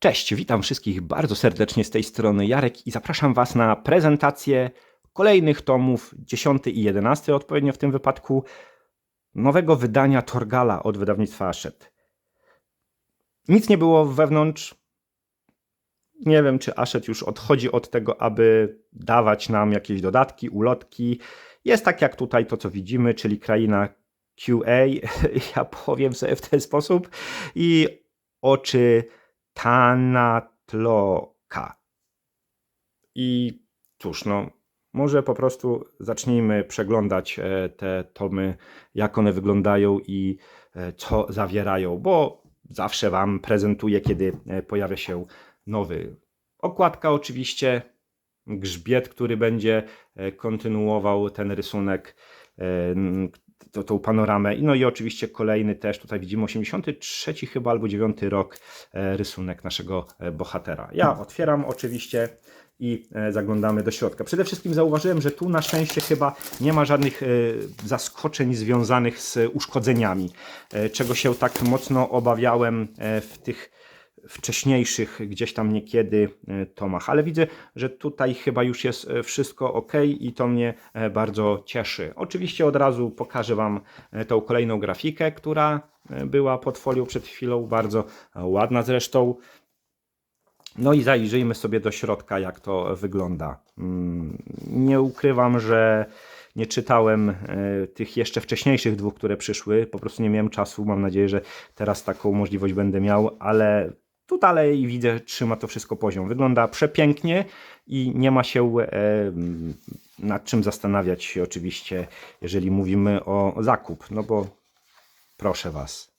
Cześć, witam wszystkich bardzo serdecznie z tej strony Jarek i zapraszam Was na prezentację kolejnych tomów 10 i 11 odpowiednio w tym wypadku nowego wydania Torgala od wydawnictwa Ashet. Nic nie było wewnątrz. Nie wiem, czy Ashet już odchodzi od tego, aby dawać nam jakieś dodatki, ulotki. Jest tak jak tutaj to, co widzimy, czyli kraina QA, ja powiem sobie w ten sposób, i oczy Tanatloka. I cóż, no, może po prostu zacznijmy przeglądać e, te tomy, jak one wyglądają i e, co zawierają, bo zawsze Wam prezentuję, kiedy e, pojawia się nowy. Okładka oczywiście, grzbiet, który będzie kontynuował ten rysunek, to, tą panoramę. No i oczywiście kolejny też, tutaj widzimy 83 chyba albo 9 rok e, rysunek naszego e, bohatera. Ja otwieram oczywiście i e, zaglądamy do środka. Przede wszystkim zauważyłem, że tu na szczęście chyba nie ma żadnych zaskoczeń związanych z uszkodzeniami, czego się tak mocno obawiałem w tych wcześniejszych gdzieś tam niekiedy e, tomach, ale widzę, że tutaj chyba już jest e, wszystko ok i to mnie e, bardzo cieszy. Oczywiście od razu pokażę Wam tą kolejną grafikę, która była pod folią przed chwilą, bardzo ładna zresztą. No i zajrzyjmy sobie do środka, jak to wygląda. Mm, Nie ukrywam, że nie czytałem tych jeszcze wcześniejszych dwóch, które przyszły. Po prostu nie miałem czasu. Mam nadzieję, że teraz taką możliwość będę miał, ale tu dalej widzę, trzyma to wszystko poziom. Wygląda przepięknie i nie ma się e, nad czym zastanawiać oczywiście, jeżeli mówimy o zakup. No bo proszę Was,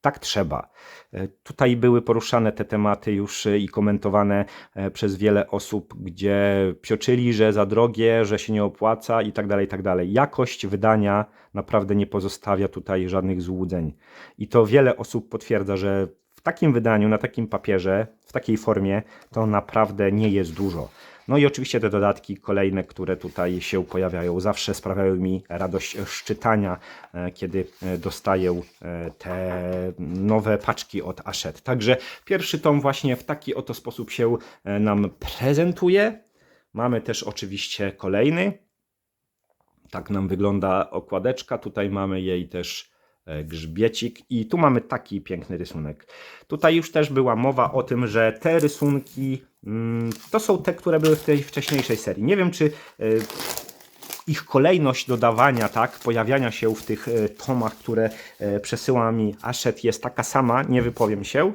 tak trzeba. E, Tutaj były poruszane te tematy już e, i komentowane przez wiele osób, gdzie psioczyli, że za drogie, że się nie opłaca i tak dalej, i tak dalej. Jakość wydania naprawdę nie pozostawia tutaj żadnych złudzeń. I to wiele osób potwierdza, że w takim wydaniu, na takim papierze, w takiej formie, to naprawdę nie jest dużo. No i oczywiście te dodatki kolejne, które tutaj się pojawiają, zawsze sprawiają mi radość szczytania, e, kiedy e, dostaję e, te nowe paczki od Ashet. Także pierwszy tom właśnie w taki oto sposób się nam prezentuje. Mamy też oczywiście kolejny. Tak nam wygląda okładeczka. Tutaj mamy jej też grzbiecik i tu mamy taki piękny rysunek. Tutaj już też była mowa o tym, że te rysunki mm, to są te, które były w tej wcześniejszej serii. Nie wiem, czy e, ich kolejność dodawania, tak, pojawiania się w tych e, tomach, które e, przesyła mi Ashet jest taka sama, nie wypowiem się,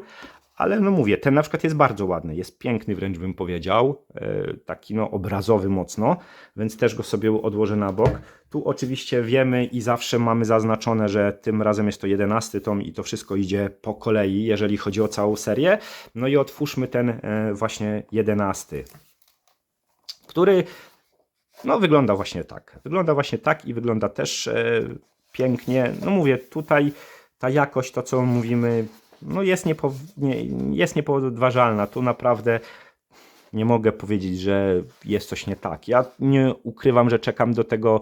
ale no mówię, ten na przykład jest bardzo ładny, jest piękny wręcz bym powiedział, e, taki no obrazowy mocno, więc też go sobie odłożę na bok. Tu oczywiście wiemy i zawsze mamy zaznaczone, że tym razem jest to 11 tom i to wszystko idzie po kolei, jeżeli chodzi o całą serię. No i otwórzmy ten e, właśnie 11, który no wygląda właśnie tak. Wygląda właśnie tak i wygląda też e, pięknie. No mówię, tutaj ta jakość, to co mówimy, no jest, niepo, nie, jest niepodważalna. Tu naprawdę nie mogę powiedzieć, że jest coś nie tak. Ja nie ukrywam, że czekam do tego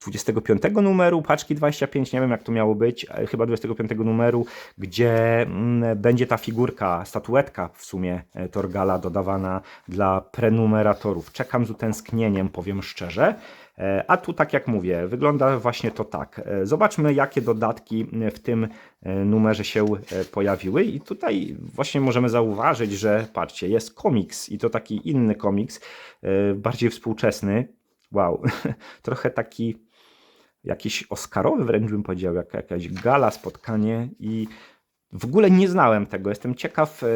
25 numeru paczki 25, nie wiem jak to miało być, ale chyba 25 numeru, gdzie mm, będzie ta figurka, statuetka w sumie e, Torgala dodawana dla prenumeratorów. Czekam z utęsknieniem, powiem szczerze. E, A tu, tak jak mówię, wygląda właśnie to tak. E, Zobaczmy, jakie dodatki w tym e, numerze się e, pojawiły. I tutaj właśnie możemy zauważyć, że patrzcie, jest komiks i to taki inny komiks, e, bardziej współczesny. Wow, trochę taki jakiś Oscarowy wręcz bym powiedział, jak, jakaś gala, spotkanie i w ogóle nie znałem tego. Jestem ciekaw, e,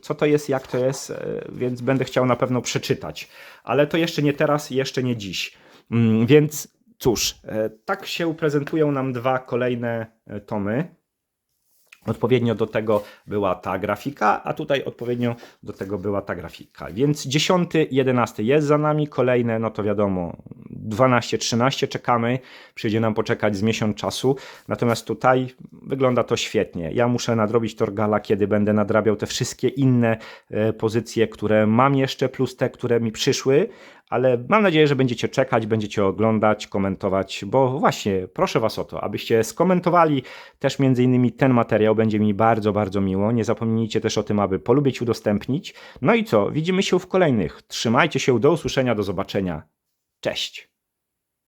co to jest, jak to jest, e, więc będę chciał na pewno przeczytać. Ale to jeszcze nie teraz, jeszcze nie dziś. Mm, Więc cóż, e, tak się prezentują nam dwa kolejne tomy. Odpowiednio do tego była ta grafika, a tutaj odpowiednio do tego była ta grafika. Więc 10, 11 jest za nami, kolejne, no to wiadomo, 12-13 czekamy, przyjdzie nam poczekać z miesiąc czasu, natomiast tutaj wygląda to świetnie. Ja muszę nadrobić Torgala, kiedy będę nadrabiał te wszystkie inne e, pozycje, które mam jeszcze, plus te, które mi przyszły, ale mam nadzieję, że będziecie czekać, będziecie oglądać, komentować, bo właśnie proszę Was o to, abyście skomentowali też między innymi ten materiał, będzie mi bardzo, bardzo miło. Nie zapomnijcie też o tym, aby polubić, udostępnić. No i co, widzimy się w kolejnych. Trzymajcie się, do usłyszenia, do zobaczenia. Cześć!